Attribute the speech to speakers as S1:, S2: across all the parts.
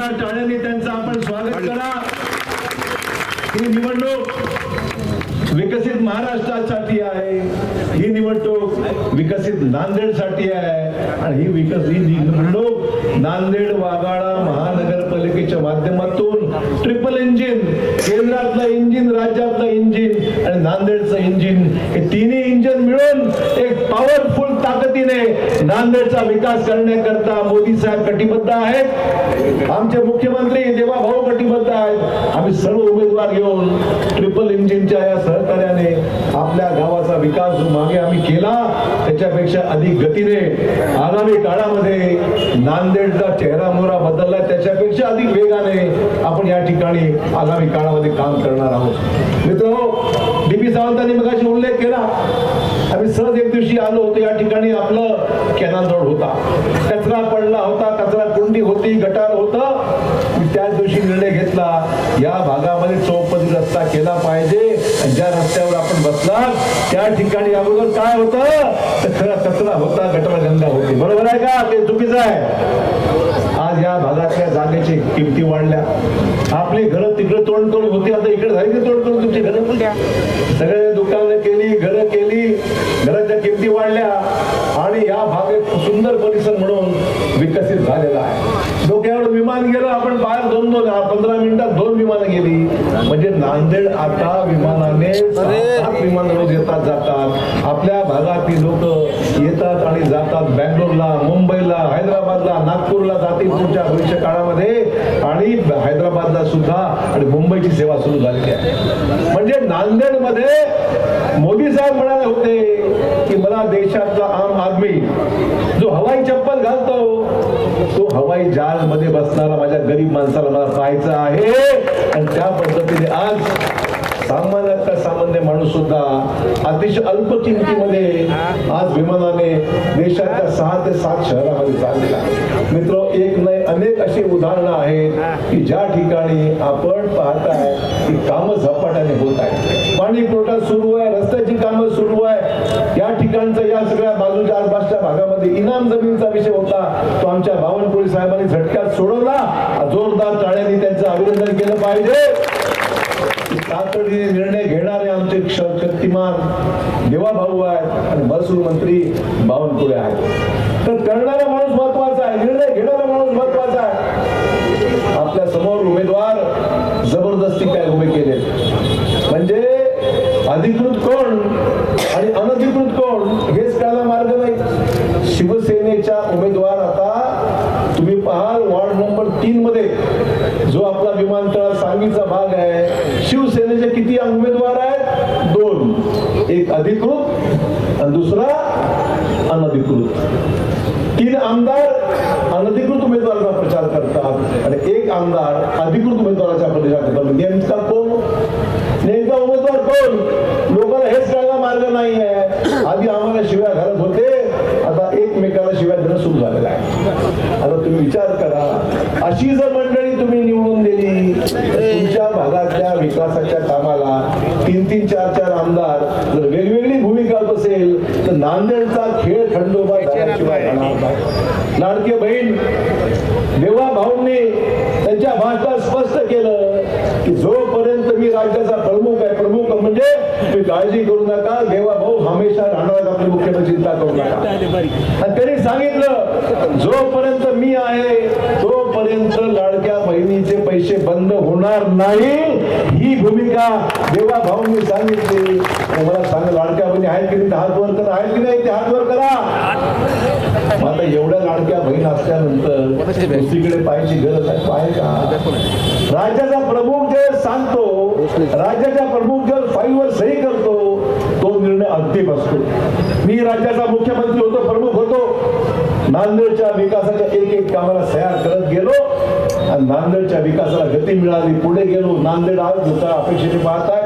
S1: जोरदार टाळ्यांनी त्यांचं आपण स्वागत करा. ही निवडणूक विकसित महाराष्ट्रासाठी आहे. ही निवडणूक विकसित नांदेडसाठी आहे. आणि ही विकस ही निवडणूक नांदेड वाघाळा महानगरपालिकेच्या माध्यमातून ट्रिपल इंजिन केंद्रातलं इंजिन राज्यातलं इंजिन आणि नांदेडचं इंजिन हे तिन्ही इंजिन मिळून पॉवरफुल ताकदीने नांदेडचा विकास करण्याकरता मोदी साहेब कटिबद्ध आहेत. आमचे मुख्यमंत्री देवा भाऊ कटिबद्ध आहेत. आम्ही सर्व उमेदवार घेऊन ट्रिपल इंजिनच्या या सहकार्याने आपल्या गावाचा विकास जो मागे आम्ही केला. त्याच्यापेक्षा अधिक गतीने आगामी काळामध्ये नांदेडचा चेहरा मोहरा बदलला. त्याच्यापेक्षा अधिक वेगाने आपण या ठिकाणी आगामी काळामध्ये काम करणार आहोत. मित्र डीपी सावंतांनी मगाशी उल्लेख केला. आम्ही सहज एक दिवशी आलो होतो या ठिकाणी आपलं कॅनल रोड होता. कचरा पडला होता कचरा कुंडी होती गटार होतं. मी त्याच दिवशी निर्णय घेतला या भागामध्ये चौपदी रस्ता केला पाहिजे. आणि ज्या रस्त्यावर आपण बसला त्या ठिकाणी अगोदर काय होतं? तर खरा कचरा होता गटार गंगा होती. बरोबर आहे का? ते चुकीचं आहे. आज या भागातल्या जागेची किमती वाढल्या. आपली घरं तिकडे तोंड करून होती. आता इकडे झाली की तोंड करून तुमची घरं सगळे दुकानं केली घराच्या किमती वाढल्या आणि या भाग एक सुंदर परिसर म्हणून विकसित झालेला आहे डोक्यावर विमान गेलं आपण दोन पंधरा मिनिटात दोन विमानं गेली. म्हणजे नांदेड आता विमानाने विमानं रोज येतात जातात. आपल्या भागातील लोक येतात आणि जातात बँगलोरला मुंबईला हैदराबादला नागपूरला जातील पुढच्या भविष्य काळामध्ये. आणि हैदराबादला सुद्धा आणि मुंबईची सेवा सुरू झालेली आहे. म्हणजे नांदेडमध्ये मोदी साहेब म्हणाले होते की मला देशातला आम आदमी जो हवाई चप्पल घालतो तो हवाई जहाजमध्ये बसणारा माझ्या गरीब माणसाला मला पाहायचं आहे. आणि त्या पद्धतीने आज सामान्यातला सामान्य माणूस सुद्धा अतिशय अल्प किमतीमध्ये आज विमानाने देशाच्या सहा ते सात शहरामध्ये चाललेला मित्र एक नाही अनेक अशी उदाहरणं आहेत की ज्या ठिकाणी आपण पाहताय की कामं झपाट्याने होत आहेत. पाणी पुरवठा सुरू आहे रस्त्याची कामं सुरू आहे या ठिकाणचा या सगळ्या बाजूच्या आसपासच्या भागामध्ये इनाम जमिनीचा विषय होता. तो आमच्या बावनकुळी साहेबांनी झटक्यात सोडवला. जोरदार टाळ्यांनी त्यांचं अभिनंदन केलं पाहिजे. तातडीने निर्णय घेणारे आमचे शक्तिमान देवा भाऊ आहेत आणि महसूल मंत्री बावनकुळे आहेत. तर करणारा माणूस महत्त्वाचा आहे निर्णय घेणारा माणूस महत्त्वाचा आहे आपल्यासमोर उमेदवार जबरदस्ती काय उभे केले म्हणजे अधिकृत कोण आणि अनधिकृत कोण हेच कळायला मार्ग नाही शिवसेनेच्या उमेदवार आता तुम्ही पाहाल वॉर्ड नंबर तीन मध्ये जो आपला विमानतळ सांगलीचा भाग आहे शिवसेनेचे किती उमेदवार आहेत दोन एक अधिकृत आणि दुसरा अनधिकृत. तीन आमदार अनधिकृत उमेदवाराचा प्रचार करतात आणि एक आमदार अधिकृत उमेदवाराचा प्रचार करतात नेमका कोण? नेमका उमेदवार कोण? लोकांना हेच कळायला मार्ग नाही आहे आधी आम्हाला शिव्या घालत होते. आता एकमेकाला शिव्या देणं सुरू झालेलं आहे. आता तुम्ही विचार करा. अशी जर मंडळी तुम्ही निवडून दिली तुमच्या भागात विकासाच्या कामाला तीन तीन चार चार आमदार जर वेगवेगळी भूमिका असेल तर नांदेडचा खेळ खंडोबा. लाडके बहीण देवा भाऊंनी त्यांच्या भाषणात स्पष्ट केलं की जोपर्यंत मी राज्याचा प्रमुख आहे प्रमुख म्हणजे तुम्ही काळजी करू नका देवा भाऊ हमेशा राहणार आपली मुख्यमंत्री चिंता करू नका. आणि त्यांनी सांगितलं जोपर्यंत मी आहे तोपर्यंत लाडक्या बहिणीचे पैसे बंद होणार नाही. ही भूमिका देवा भाऊंनी सांगितली. मला सांगा लाडक्या बहिणी आहेत की नाही? हात वर करा. आहेत की नाही ते हात वर करा? आता एवढ्या लाडक्या बहीण असल्यानंतर दुसरीकडे पाहायची गरज आहे. पाहिजे का राज्याचा प्रमुख जे सांगतो राज्याचा प्रमुख जर फाईलवर सही करतो तो निर्णय अंतिम असतो. मी राज्याचा मुख्यमंत्री होतो प्रमुख होतो. नांदेडच्या विकासाच्या एक एक कामाला सह्या करत गेलो. नांदेडच्या विकासाला गती मिळाली पुढे गेलो नांदेड आज होता अपेक्षेने पाहताय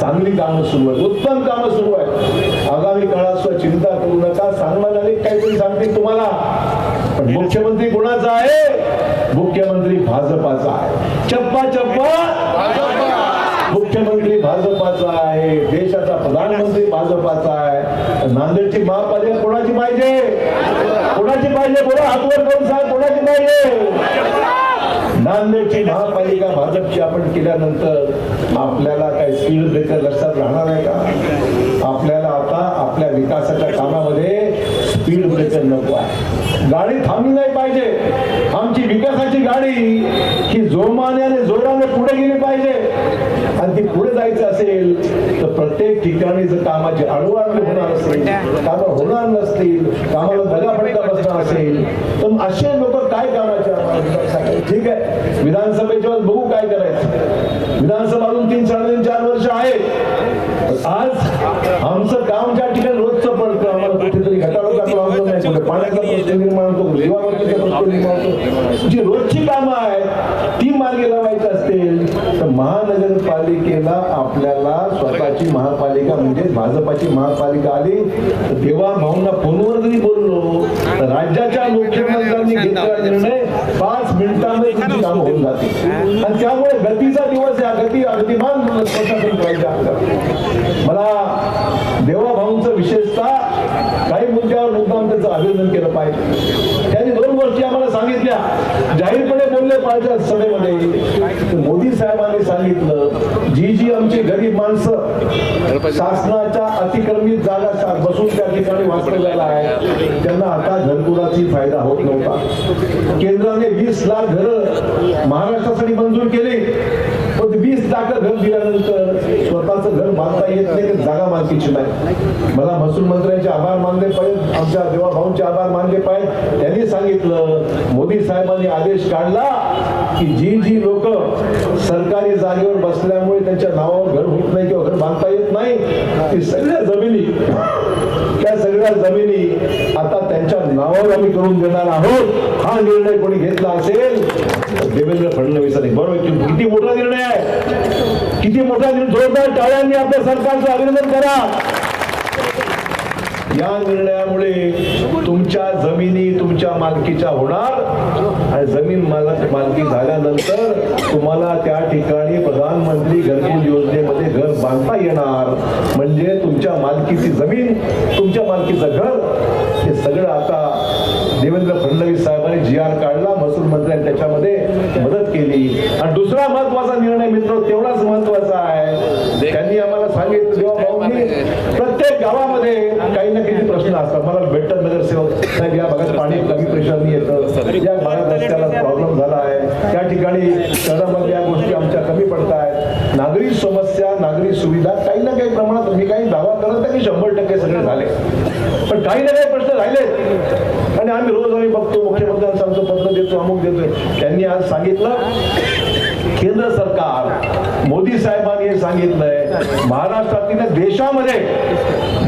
S1: चांगली कामं सुरू आहेत उत्तम कामं सुरू आहेत. आगामी काळात सुद्धा चिंता करू नका सांगणार अनेक काहीतरी सांगतील तुम्हाला. पण मुख्यमंत्री कोणाचा आहे? मुख्यमंत्री भाजपाचा आहे. चप्पा चप्पा! मुख्यमंत्री भाजपाचा आहे देशाचा प्रधानमंत्री भाजपाचा आहे. नांदेडची महापालिका कोणाची पाहिजे? कोणाची पाहिजे? बोला हातवर करून सांग कोणाची पाहिजे? नांदेडची महापालिका भाजपची आपण केल्यानंतर आपल्याला काही स्पीड ब्रेकर लक्षात राहणार आहे का? आपल्याला आता आपल्या विकासाच्या कामामध्ये स्पीड ब्रेकर नको आहे. गाडी थांबली नाही पाहिजे. आमची विकासाची गाडी ही जोमाने आणि जोराने पुढे गेली पाहिजे. आणि पुढे जायचं असेल तर प्रत्येक ठिकाणी जर कामाची आडवाळी होणार असेल कामं होणार नसतील कामाला दगाफटका बसणार असेल तर असे लोक काय कामाचे ठीक आहे. विधानसभेच्या बघू काय करायचं. विधानसभा अजून तीन साडेतीन चार वर्ष आहे आज आमचं काम ज्या ठिकाणी रोजचं पडतं आम्हाला कुठेतरी घटाळाचा जी रोजची कामं आहेत ती मार्गी लावायची असतील तर महानगरपालिकेला आपल्याला स्वतःची महापालिका म्हणजे भाजपाची महापालिका आली तर तेव्हा भाऊंना फोनवर जरी बोललो तर राज्याच्या मुख्यमंत्र्यांनी घेतलेला निर्णय पाच मिनिटांमध्ये तुमची कामं होऊन जातील. आणि त्यामुळे गतीचा दिवस या गती अगतिमान प्रशासन आपल्याला मला देवा भाऊंचं विशेषतः काही मुद्दाम त्यांचं अभिनंदन केलं पाहिजे. त्यांनी दोन गोष्टी आम्हाला सांगितल्या. जाहीरपणे बोलले पाहिजे सभेमध्ये. मोदी साहेबांनी सांगितलं जी जी आमची गरीब माणसं शासनाच्या अतिक्रमित जागा बसून त्या ठिकाणी वास्तव्याला आहे त्यांना आता घरकुलाची फायदा होत नव्हता. केंद्राने वीस लाख घर महाराष्ट्रासाठी मंजूर केले पण वीस लाख घर दिल्यानंतर स्वतःच घर येत नाही की जागा मालकीची नाही. मला महसूल मंत्र्यांचे आभार मानले पाहिजे आमच्या देवा भाऊंचे आभार मानले पाहिजे त्यांनी सांगितलं मोदी साहेबांनी आदेश काढला की जी जी लोक सरकारी जागेवर बसल्यामुळे त्यांच्या नावावर घर होत नाही किंवा घर बांधता येत नाही ती सगळ्या जमिनी त्या सगळ्या जमिनी आता त्यांच्या नावावर आम्ही करून देणार आहोत. हा निर्णय कोणी घेतला असेल? देवेंद्र फडणवीसांनी. बरोबर किती मोठा निर्णय आहे. किती मोठा निर्णय जोरदार टाळ्यांनी आपल्या सरकारचं अभिनंदन करा. या निर्णयामुळे तुमच्या जमिनी तुमच्या मालकीच्या होणार आणि जमीन मालक मालकी झाल्यानंतर तुम्हाला त्या ठिकाणी प्रधानमंत्री घरकुल योजनेमध्ये घर बांधता येणार. म्हणजे तुमच्या मालकीची जमीन तुमच्या मालकीचं घर हे सगळं आता देवेंद्र फडणवीस साहेबांनी जी आर काढला महसूल मंत्र्यांनी त्याच्यामध्ये मदत केली. आणि दुसरा महत्त्वाचा निर्णय मित्र तेवढाच महत्त्वाचा आहे त्यांनी आम्हाला सांगितलं जेव्हा भाऊंनी प्रत्येक गावामध्ये काही ना काही प्रश्न बेटर नगरसेवक साहेब या भागात पाणी कमी प्रेशरनी येतं. या भागात रस्त्याला प्रॉब्लेम झाला आहे. त्या ठिकाणी शहरामध्ये या गोष्टी आमच्या कमी पडत आहेत नागरी समस्या नागरी सुविधा काही ना काही प्रमाणात मी काही दावा करत नाही की शंभर टक्के सगळे झाले. पण काही ना काही प्रश्न राहिले. आणि आम्ही रोज आम्ही बघतो मुख्यमंत्र्यांना सांगतो पत्र देतो अमुक देतोय. त्यांनी आज सांगितलं केंद्र सरकार मोदी साहेबांनी हे सांगितलंय महाराष्ट्रातील देशामध्ये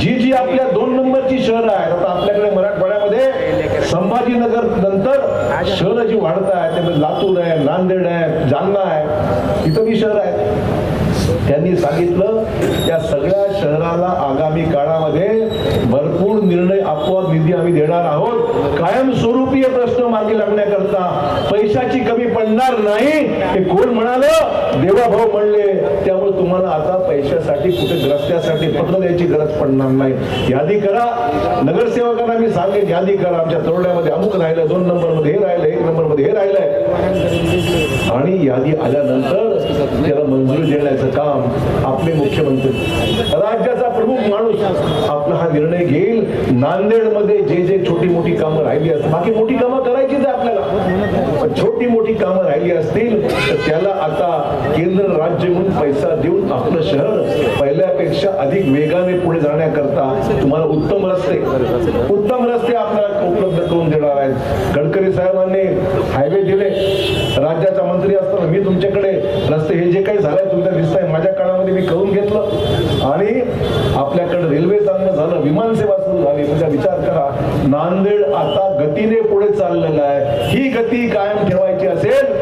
S1: जी जी आपली दोन नंबरची शहरं आहेत. आता आपल्याकडे मराठवाड्यामध्ये संभाजीनगर नंतर शहरं जी वाढत आहेत त्यामध्ये लातूर आहे नांदेड आहे जालना आहे. इतर शहर आहेत. त्यांनी सांगितलं त्या सगळ्या शहराला आगामी काळामध्ये भरपूर निर्णय आपोआप निधी आम्ही देणार आहोत. कायमस्वरूपीय प्रश्न मार्गी लागण्याकरता पैशाची कमी पडणार नाही. हे कोण म्हणालं? देवाभाऊ म्हणले त्यामुळे तुम्हाला आता पैशासाठी कुठे रस्त्यासाठी पत्र द्यायची गरज पडणार नाही. यादी करा. नगरसेवकांना मी सांगेन यादी करा. आमच्या तरुणामध्ये अमुक राहिलं दोन नंबरमध्ये हे राहिलं एक नंबरमध्ये हे राहिलंय. आणि यादी आल्यानंतर त्याला मंजूर देण्याचं काम आपले मुख्यमंत्री. राज्याचा प्रमुख माणूस आपला हा निर्णय घेईल. नांदेडमध्ये जे जे छोटी मोठी कामं राहिली असतात बाकी मोठी कामं करायचीच आहे आपल्याला. छोटी मोठी कामं राहिली असतील तर त्याला आता केंद्र राज्य म्हणून पैसा देऊन आपलं शहर पहिल्यापेक्षा अधिक वेगाने पुढे जाण्याकरता तुम्हाला उत्तम रस्ते उत्तम रस्ते आपल्याला उपलब्ध करून देणार आहेत. गडकरी साहेबांनी हायवे दिले. राज्याचा मंत्री असताना मी तुमच्याकडे रस्ते हे जे काही झालंय तुमच्या दिसतंय माझ्या काळामध्ये मी करून घेतलं. आणि आपल्याकडे रेल्वे चालणं झालं विमान सेवा सुरू झाली. म्हणजे विचार करा नांदेड आता गतीने पुढे चाललेलं आहे. ही गती कायम ठेवायची असेल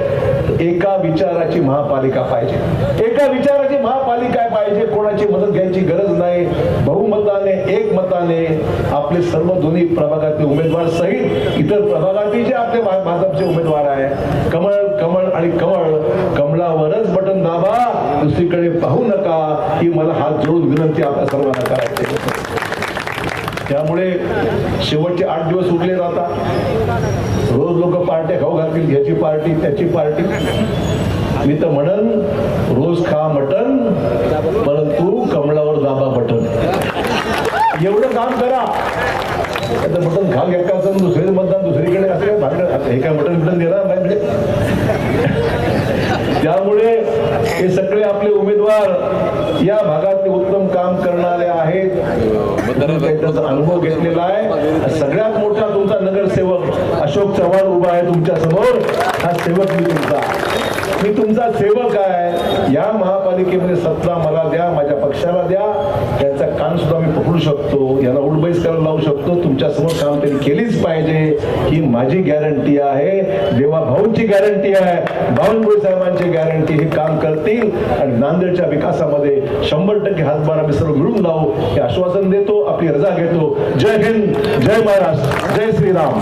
S1: एका विचाराची महापालिका पाहिजे. एका विचाराची महापालिका पाहिजे कोणाची मदत घ्यायची गरज नाही. बहुमताने एक मताने आपले सर्व दोन्ही प्रभागातले उमेदवार सहित इतर प्रभागातील जे आपले भाजपचे उमेदवार आहे कमळ कमळ आणि कमळ कमळावरच बटन दाबा दुसरीकडे पाहू नका ही मला हात जोडून विनंती आपल्या सर्वांना करायची त्यामुळे शेवटचे आठ दिवस उरले जातात रोज लोक पार्ट्या खाऊ घालतील ह्याची पार्टी त्याची पार्टी. मी तर म्हणन रोज खा मटन परंतु कमळावर दाबा बटन. एवढं काम करा. आता मटन खा एकाचं दुसरे मतदान दुसरीकडे असं काय भांडण आता हे काय मटन बिटन देणार नाही म्हणजे? त्यामुळे हे सगळे आपले उमेदवार या भागातले उत्तम काम करणारे आहेत. त्याचा अनुभव घेतलेला आहे. सगळ्यात मोठा तुमचा नगरसेवक अशोक चव्हाण उभा आहे तुमच्यासमोर. हा सेवक मी तुमचा. मी तुमचा सेवक आहे. या महापालिकेमध्ये सत्ता मला द्या माझ्या पक्षाला द्या. त्यांचा सुद्धा मी पकडू शकतो. यांना उडबैस करायला लावू शकतो. तुमच्यासमोर काम तरी केलीच पाहिजे ही माझी गॅरंटी आहे देवा भाऊंची गॅरंटी आहे बावनकुळे साहेबांची गॅरंटी हे काम करतील आणि नांदेडच्या विकासामध्ये शंभर टक्के हातभार आम्ही सर्व मिळून लावू हे आश्वासन देतो आपली रजा घेतो. जय हिंद जय महाराष्ट्र जय श्रीराम.